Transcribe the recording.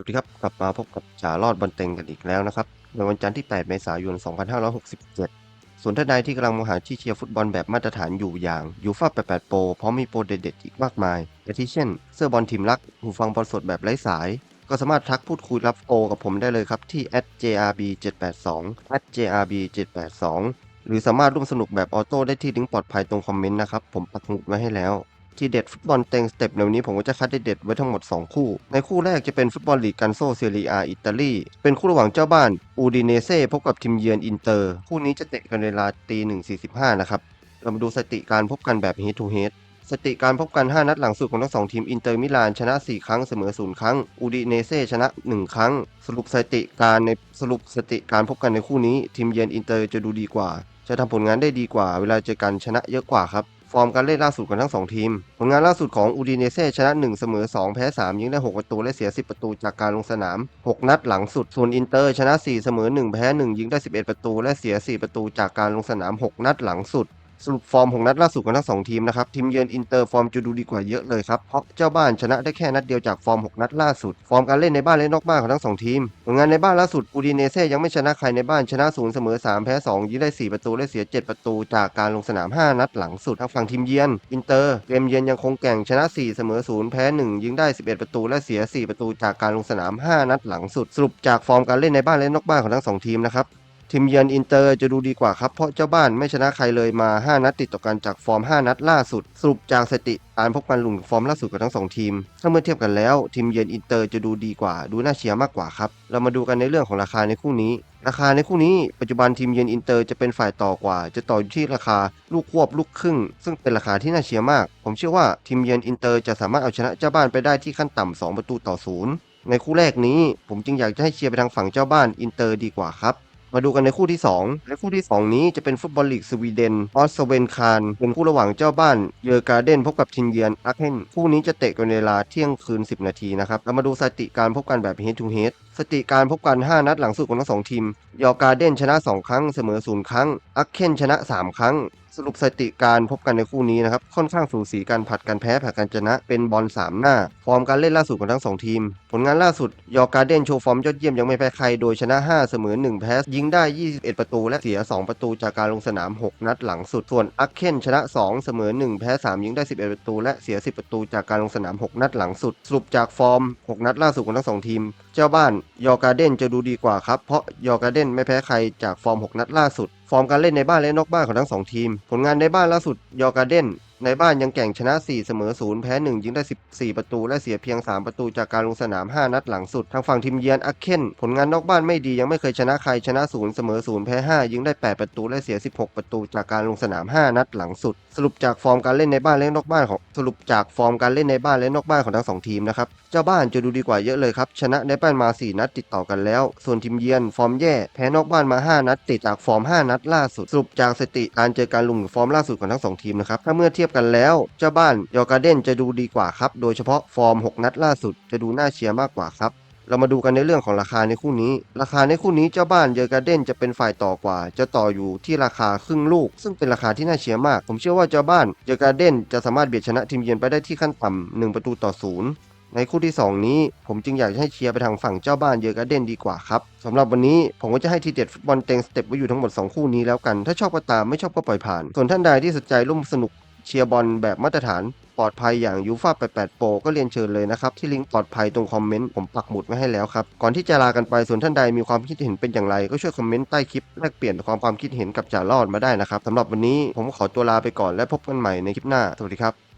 วัสดีครับ กลับมาพบกับจ่ารอดบอลเต็งกันอีกแล้วนะครับ ในวันจันทร์ที่ 8 เมษายน 2567 ส่วนท่านใดที่กำลังมองหาที่เชียร์ฟุตบอลแบบมาตรฐานอยู่อย่างยูฟ่า88 โปรพร้อมมีโปรเด็ดๆอีกมากมายอาทิเช่น เสื้อบอลทีมรัก หูฟังบอลสดแบบไร้สาย ก็สามารถทักพูดคุยรับโปรกับผมได้เลยครับที่ @jrb782 @jrb782 หรือสามารถร่วมสนุกแบบออโต้ได้ที่ลิงก์ปลอดภัยตรงคอมเมนต์นะครับผมปักหมุดไว้ให้แล้ว ทีเด็ดฟุตบอลเต็งสเต็ปในวันนี้ผมก็จะคัดเด็ดๆไว้ทั้งหมด 2 คู่ ในคู่แรกจะเป็นฟุตบอลลีกกันโซเซเรียอิตาลี เป็นคู่ระหว่างเจ้าบ้านอูดิเนเซ่พบกับทีมเยือนอินเตอร์ คู่นี้จะเตะกันเวลาตีหนึ่งสี่สิบห้านะครับเรามาดูสถิติการพบกันแบบ head to head สถิติการพบกัน 5 นัดหลังสุดของทั้งสองทีมอินเตอร์มิลานชนะ 4 ครั้งเสมอ 0 ครั้ง อูดิเนเซ่ชนะ 1 ครั้ง สรุปสถิติการในสรุปสถิติการพบกันในคู่นี้ ทีมเยือนอินเตอร์จะดูดีกว่า จะทำผลงานได้ดีกว่า เวลาเจอกันชนะเยอะกว่าครับ ฟอร์มการเล่นล่าสุดของทั้ง 2 ทีม ผลงานล่าสุดของอูดิเนเซ่ชนะ 1 เสมอ 2 แพ้ 3 ยิงได้ 6 ประตู และเสีย 10 ประตูจากการลงสนาม 6 นัดหลังสุด ส่วนอินเตอร์ชนะ 4 เสมอ 1 แพ้ 1 ยิงได้ 11 ประตู และเสีย 4 ประตูจากการลงสนาม 6 นัดหลังสุด สรุปฟอร์มของนัดล่าสุดของทั้งสองทีมนะครับ ทีมเยือนอินเตอร์ฟอร์มจะดูดีกว่าเยอะเลยครับ เพราะเจ้าบ้านชนะได้แค่นัดเดียวจากฟอร์ม 6 นัดล่าสุด ฟอร์มการเล่นในบ้านและนอกบ้านของทั้งสองทีมผลงานในบ้านล่าสุดอูดิเนเซ่ยังไม่ชนะใครในบ้านชนะ0เสมอ 3 แพ้2ยิงได้ 4 ประตูและเสีย 7 ประตู จากการลงสนาม 5 นัดหลังสุดทางฝั่งทีมเยือนอินเตอร์เกมเยือนยังคงแกร่งชนะ 4 เสมอ 0 แพ้ 1 ยิงได้ 11 ประตูและเสีย 4 ประตู จากการลงสนาม 5 นัดหลังสุด สรุปจากฟอร์มการเล่นในบ้านและนอกบ้านของทั้งสองทีมนะครับ ทีมเยือนอินเตอร์จะดูดีกว่าครับ เพราะเจ้าบ้านไม่ชนะใครเลยมา 5 นัดติดต่อกันจากฟอร์ม 5 นัดล่าสุด สรุปจากสถิติการพบกันหลุนฟอร์มล่าสุดของทั้ง 2 ทีม ถ้าเมื่อเทียบกันแล้ว ทีมเยือนอินเตอร์จะดูดีกว่า ดูน่าเชียร์มากกว่าครับ เรามาดูกันในเรื่องของราคาในคู่นี้ ราคาในคู่นี้ปัจจุบันทีมเยือนอินเตอร์จะเป็นฝ่ายต่อกว่า จะต่ออยู่ที่ราคาลูกควบลูกครึ่ง ซึ่งเป็นราคาที่น่าเชียร์มาก ผมเชื่อว่าทีมเยือนอินเตอร์จะสามารถเอาชนะเจ้าบ้านไปได้ที่ขั้นต่ำ2ประตูต่อศูนย์ในคู่แรกนี้ ผมจึงอยากจะให้เชียร์ไปทางฝั่งเจ้าบ้านอินเตอร์ดีกว่าครับ มาดูกันในคู่ที่2ในคู่ที่ 2 นี้จะเป็นฟุตบอลลีกสวีเดนออสเวนคารเป็นคู่ระหว่างเจ้าบ้านเยอร์การ์เดนพบกับทีมเยือนอาร์เคนคู่นี้จะเตะกันในเวลาเที่ยงคืน 10 นาทีนะครับเรามาดูสถิติการพบกันแบบเฮดทูเฮดสถิติการพบกัน 5 นัดหลังสุดของทั้งสองทีมยอร์การ์เดนชนะ 2 ครั้งเสมอ 0 ครั้งอาร์เคนชนะ 3 ครั้ง สรุปสถิติการพบกันในคู่นี้นะครับ ค่อนข้างสูสีกันผัดกันแพ้ผัดกันชนะเป็นบอล3 หน้า ฟอร์มการเล่นล่าสุดของทั้ง 2 ทีม ผลงานล่าสุดยอร์การ์เดนโชว์ฟอร์มยอดเยี่ยมยังไม่แพ้ใครโดยชนะ 5 เสมอ 1 แพ้ ยิงได้ 21 ประตู และเสีย 2 ประตูจากการลงสนาม 6 นัดหลังสุด ส่วนอัคเคนชนะ 2 เสมอ 1 แพ้ 3 ยิงได้ 11 ประตู และเสีย 10 ประตูจากการลงสนาม 6 นัดหลังสุด สรุปจากฟอร์ม 6 นัดล่าสุดของทั้งสองทีม เจ้าบ้านยอร์การ์เดนจะดูดีกว่าครับเพราะยอร์การ์เดนไม่แพ้ใครจากฟอร์ม 6 นัดล่าสุด ฟอร์มการเล่นในบ้านและนอกบ้านของทั้ง2ทีม ผลงานในบ้านล่าสุดยอร์กาเดน ในบ้านยังแก่งชนะ 4 เสมอ 0 แพ้ 1 ยิงได้ 14 ประตู และเสียเพียง 3 ประตูจากการลงสนาม 5 นัดหลังสุด ทางฝั่งทีมเยือนอัคเคนผลงานนอกบ้านไม่ดียังไม่เคยชนะใครชนะ 0 เสมอ 0 แพ้ 5 ยิงได้ 8 ประตู และเสีย 16 ประตูจากการลงสนาม 5 นัดหลังสุด สรุปจากฟอร์มการเล่นในบ้านและนอกบ้านของสรุปจากฟอร์มการเล่นในบ้านและนอกบ้านของทั้งสองทีมนะครับเจ้าบ้านจะดูดีกว่าเยอะเลยครับชนะในบ้านมา 4 นัดติดต่อกันแล้ว ส่วนทีมเยือนฟอร์มแย่แพ้นอกบ้านมา 5 นัดติดจากฟอร์ม 5 นัดล่าสุดสรุปจากสถิติการเจอการลุมฟอร์มล่าสุดของทั้งสองทีมนะครับถ้าเมื่อเทียบกันแล้ว เจ้าบ้านยอร์การ์เดนจะดูดีกว่าครับ โดยเฉพาะฟอร์ม 6 นัดล่าสุดจะดูน่าเชียร์มากกว่าครับเรามาดูกันในเรื่องของราคาในคู่นี้ ราคาในคู่นี้เจ้าบ้านเยอร์การ์เดนจะเป็นฝ่ายต่อกว่า จะต่ออยู่ที่ราคาครึ่งลูก ซึ่งเป็นราคาที่น่าเชียร์มาก ผมเชื่อว่าเจ้าบ้านเยอร์การ์เดนจะสามารถเบียดชนะทีมเยือนไปได้ที่ขั้นต่ำหนึ่งประตูต่อศูนย์ในคู่ที่ 2 นี้ ผมจึงอยากให้เชียร์ไปทางฝั่งเจ้าบ้านเยอร์การ์เดนดีกว่าครับสำหรับวันนี้ผมก็จะให้ทีเด็ดฟุตบอลเต็งสเต็ปไว้อยู่ทั้งหมด 2 คู่นี้แล้วกัน ถ้าชอบก็ตามไม่ชอบก็ปล่อยผ่าน ส่วนท่านใดที่สนใจร่วมสนุก เชียร์บอลแบบมาตรฐานปลอดภัยอย่างยูฟ่า88โปรก็เรียนเชิญเลยนะครับ ที่ลิงก์ปลอดภัยตรงคอมเมนต์ ผมปักหมุดไว้ให้แล้วครับ ก่อนที่จะลากันไปส่วนท่านใดมีความคิดเห็นเป็นอย่างไร ก็ช่วยคอมเมนต์ใต้คลิปแลกเปลี่ยนความความคิดเห็นกับจ่ารอดมาได้นะครับสำหรับวันนี้ผมขอตัวลาไปก่อนและพบกันใหม่ในคลิปหน้าสวัสดีครับ